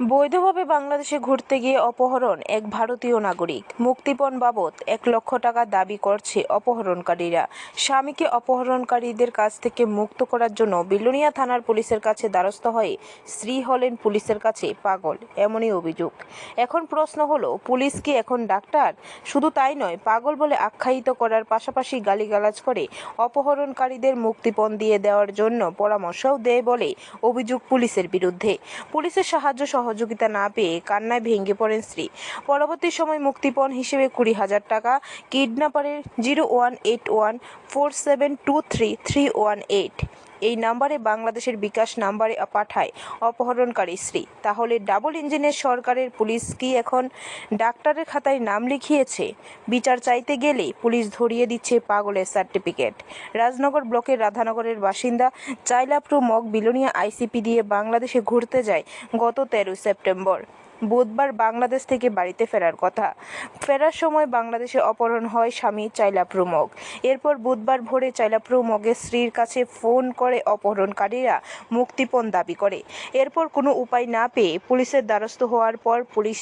বৈধভাবে বাংলাদেশে ঘুরতে গিয়ে অপহরণ এক ভারতীয় নাগরিক। মুক্তিপণ বাবদ এক লক্ষ টাকা দাবি করছে অপহরণকারীরা। স্বামীকে অপহরণকারীদের কাছ থেকে মুক্ত করার জন্য বিলুনিয়া থানার পুলিশের কাছে দ্বারস্থ হয়ে স্ত্রী হলেন পুলিশের কাছে পাগল, এমনই অভিযোগ। এখন প্রশ্ন হলো, পুলিশ কি এখন ডাক্তার? শুধু তাই নয়, পাগল বলে আখ্যায়িত করার পাশাপাশি গালিগালাজ করে অপহরণকারীদের মুক্তিপণ দিয়ে দেওয়ার জন্য পরামর্শও দেয় বলে অভিযোগ পুলিশের বিরুদ্ধে। পুলিশের সাহায্য সহযোগিতা না পেয়ে কান্নায় ভেঙে পড়েন স্ত্রী। পরবর্তী সময় মুক্তিপণ হিসেবে কুড়ি হাজার টাকা, কিডন্যাপারের zero one eight one four seven two three three one eight. এই নাম্বারে বাংলাদেশের বিকাশ নাম্বারে পাঠায় অপহরণকারী স্ত্রী। তাহলে ডাবল ইঞ্জিনের সরকারের পুলিশ কি এখন ডাক্তারের খাতায় নাম লিখিয়েছে? বিচার চাইতে গেলে পুলিশ ধরিয়ে দিচ্ছে পাগলের সার্টিফিকেট। রাজনগর ব্লকের রাধানগরের বাসিন্দা চাইলাপ্রু মগ বিলোনিয়া আইসিপি দিয়ে বাংলাদেশে ঘুরতে যায় গত তেরোই সেপ্টেম্বর। বুধবার বাংলাদেশ থেকে বাড়িতে ফেরার কথা। ফেরার সময় বাংলাদেশে অপহরণ হয় স্বামী চাইলা প্রমুখ এরপর বুধবার ভোরে চাইলা প্রমুখের স্ত্রীর কাছে ফোন করে অপহরণকারীরা মুক্তিপণ দাবি করে। এরপর কোনো উপায় না পেয়ে পুলিশের দ্বারস্থ হওয়ার পর পুলিশ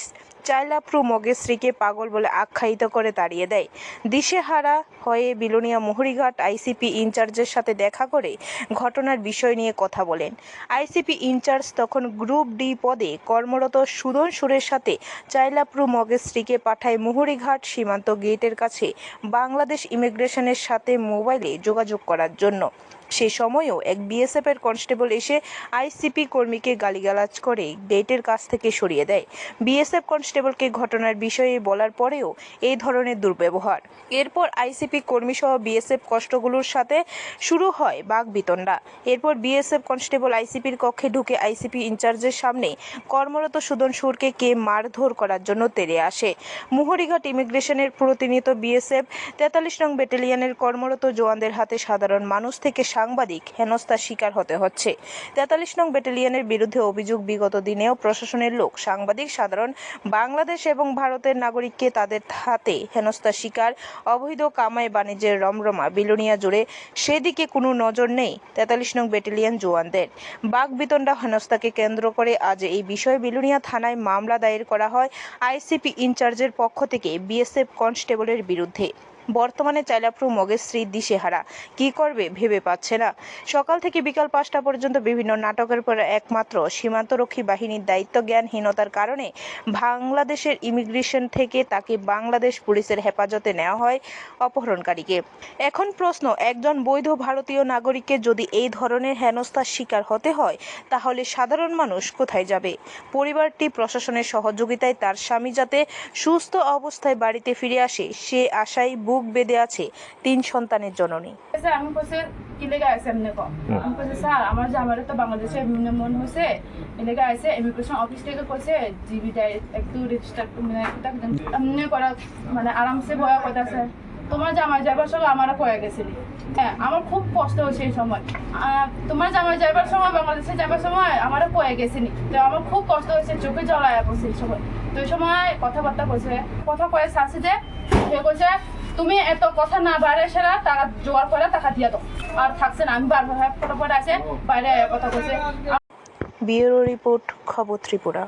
চাইলাপ্রু মগের স্ত্রীকে পাগল বলে আখ্যায়িত করে তাড়িয়ে দেয়। দিশেহারা হয়ে বিলোনিয়া মোহরিঘাট আইসিপি ইনচার্জের সাথে দেখা করে ঘটনার বিষয় নিয়ে কথা বলেন। আইসিপি ইনচার্জ তখন গ্রুপ ডি পদে কর্মরত সুদন সুরের সাথে চাইলাপ্রু মগের স্ত্রীকে পাঠায় মুহুরিঘাট সীমান্ত গেটের কাছে বাংলাদেশ ইমিগ্রেশনের সাথে মোবাইলে যোগাযোগ করার জন্য। সে সময়ও এক বিএসএফের কনস্টেবল এসে আইসিপি কর্মীকে গালিগালাজ করে গেটের কাছ থেকে সরিয়ে দেয়। বিএসএফ কনস্টেবলকে ঘটনার বিষয়ে বলার পরেও এই ধরনের দুর্ব্যবহার। এরপর আইসিপি কর্মী সহ বিএসএফ কষ্টগুলোর সাথে শুরু হয় বাঘবিতণ্ডা। এরপর বিএসএফ কনস্টেবল আইসিপির কক্ষে ঢুকে আইসিপি ইনচার্জের সামনে কর্মরত সুদন সুরকে কে মারধর করার জন্য তেড়ে আসে। মুহুরিঘাট ইমিগ্রেশনের প্রতিনিয়ত বিএসএফ তেতাল্লিশ নং ব্যাটালিয়নের কর্মরত জওয়ানদের হাতে সাধারণ মানুষ থেকে সাংবাদিক হেনস্থার শিকার হতে হচ্ছে। তেতাল্লিশ নং ব্যাটালিয়নের বিরুদ্ধে অভিযোগ বিগত দিনেও প্রশাসনের লোক, সাংবাদিক, সাধারণ, বাংলাদেশ এবং ভারতের নাগরিককে তাদের হাতে হেনস্থার শিকার, অবৈধ কামাই বাণিজ্যের রমরমা, বিলোনিয়া জুড়ে সেদিকে কোনো নজর নেই, তেতাল্লিশ নং ব্যাটালিয়ন জওয়ানদের। বাঘবিতণ্ডা হেনস্থাকে কেন্দ্র করে আজ এই বিষয়ে বিলুনিয়া থানায় মামলা দায়ের করা হয় আইসিপি ইনচার্জের পক্ষ থেকে বিএসএফ কনস্টেবলের বিরুদ্ধে। বর্তমানে চাইলাপ্রু মগের দিশেহারা। কি করবে ভেবে পাচ্ছে না। সকাল থেকে বিকাল পাঁচটা পর্যন্ত বিভিন্ন নাটকের পর একমাত্র সীমান্তরক্ষী বাহিনীর দায়িত্ব জ্ঞানহীনতার কারণে বাংলাদেশের ইমিগ্রেশন থেকে তাকে বাংলাদেশ পুলিশের হেফাজতে নেওয়া হয় অপহরণকারীকে। এখন প্রশ্ন, একজন বৈধ ভারতীয় নাগরিককে যদি এই ধরনের হেনস্থার শিকার হতে হয়, তাহলে সাধারণ মানুষ কোথায় যাবে? পরিবারটি প্রশাসনের সহযোগিতায় তার স্বামী যাতে সুস্থ অবস্থায় বাড়িতে ফিরে আসে, সে আশায় বুক বেঁধে আছে তিন সন্তানের জননী। স্যার আমি কইছে কি লেগে আছে এমনি কম? আমি কইছে স্যার আমার জামাইরে তো বাংলাদেশে এমনি মন হয়েছে এ লেগে আছে ইমিগ্রেশন অফিস থেকে কইছে একটু রেজিস্টার মানে এমনি করা মানে আরামসে বয়া কথা স্যার তোমার জামাই যাবার সময় আমারও কয়ে গেছিলি হ্যাঁ আমার খুব কষ্ট হয়েছে এই সময় তোমার জামাই যাবার সময় বাংলাদেশে যাবার সময় আমারও কয়ে গেছিলি তো আমার খুব কষ্ট হয়েছে চোখে জল আয়া পড়ছে এই সময় এই সময় কথাবার্তা কইছে। কথা কয়ে শাসি যে, সে কইছে, তুমি এত কথা না বাইরে সেরা টাকা জোগাড় করে টাকা দিয়ে দাও। আর থাকছে না, আমি বারবার ফটোফট আছে বাইরে কথা কইছে। ব্যুরো রিপোর্ট, খবর ত্রিপুরা।